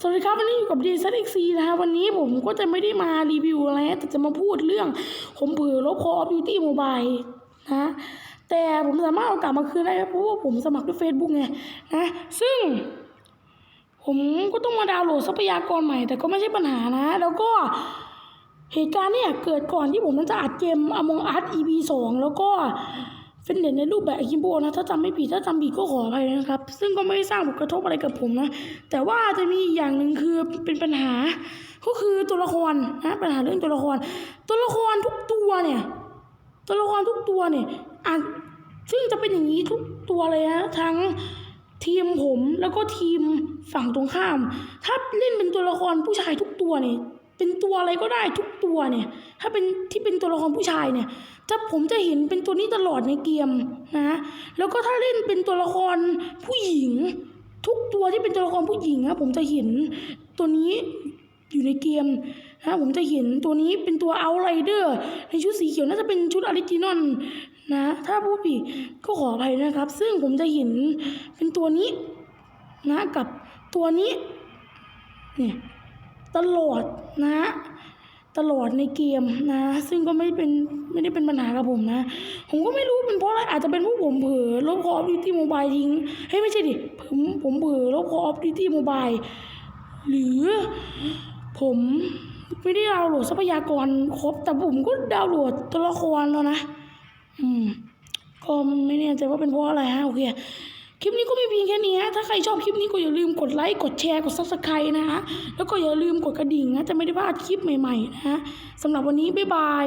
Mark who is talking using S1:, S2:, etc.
S1: สวัสดีครับวันนี้อยู่กับดีซันเอ็กซีนะครับวันนี้ผมก็จะไม่ได้มารีวิวอะไรแต่จะมาพูดเรื่องผมเผลอลบคอบิวตี้โมบายนะแต่ผมสามารถเอากลับมาคืนได้เพราะว่าผมสมัครด้วย Facebook ไงนะซึ่ง ผมก็ต้องมาดาวน์โหลดทรัพยากรใหม่ แต่ก็ไม่ใช่ปัญหานะ แล้วก็เหตุการณ์เนี่ยเกิดก่อนที่ผมนั่นจะอัดเกม Among Us EP 2แล้วก็ เป็นเด่นในรูปแบบอคิมโบนะถ้าจำไม่ผิดถ้าจำผิดก็ขออภัยนะครับ ซึ่งก็ไม่ได้สร้างผลกระทบอะไรกับผมนะ แต่ว่าจะมีอีกอย่างหนึ่งคือเป็นปัญหา ก็คือตัวละครนะปัญหาเรื่องตัวละคร ตัวละครทุกตัวเนี่ย ตัวละครทุกตัวเนี่ยอะซึ่งจะเป็นอย่างนี้ทุกตัวเลยนะทั้งทีมผมแล้วก็ทีมฝั่งตรงข้าม ถ้าเล่นเป็นตัวละครผู้ชายทุกตัวเนี่ย เป็นตัวอะไรก็ได้ทุกตัวเนี่ย ถ้าเป็นที่เป็นตัวละครผู้ชายเนี่ยถ้าผมจะเห็นเป็นตัวนี้ตลอดในเกมนะแล้วก็ถ้าเล่นเป็นตัวละครผู้หญิง ทุกตัวที่เป็นตัวละครผู้หญิงนะผมจะเห็นตัวนี้อยู่ในเกมนะผมจะเห็นตัวนี้เป็นตัวเอาไรเดอร์ในชุดสีเขียวน่าจะเป็นชุดออริจินอลนะถ้าผู้ผิดก็ขออภัยนะครับ ซึ่งผมจะเห็นเป็นตัวนี้นะกับตัวนี้เนี่ย ตลอดนะตลอดในเกมนะ ซึ่งก็ไม่เป็นไม่ได้เป็นปัญหากับผมนะ ผมก็ไม่รู้เป็นเพราะอะไรอาจจะเป็นพราะผมเผลอลบ Call of Duty Mobile ทิ้งเฮ้ยไม่ใช่ดิผมผมเผลอลบ Call of Duty Mobile หรือผมไม่ได้ดาวน์โหลดทรัพยากรครบ แต่ผมก็ดาวน์โหลดตัวละครแล้วนะ อืมก็ไม่แน่ใจว่าเป็นเพราะอะไรฮะโอเค คลิปนี้ก็ไม่เพียงแค่นี้ฮะถ้าใครชอบคลิปนี้ก็อย่าลืมกดไลค์ กดแชร์ กดซับสไครต์นะฮะ แล้วก็อย่าลืมกดกระดิ่งนะ จะไม่ได้พลาดคลิปใหม่ๆนะฮะสำหรับวันนี้ บ๊ายบาย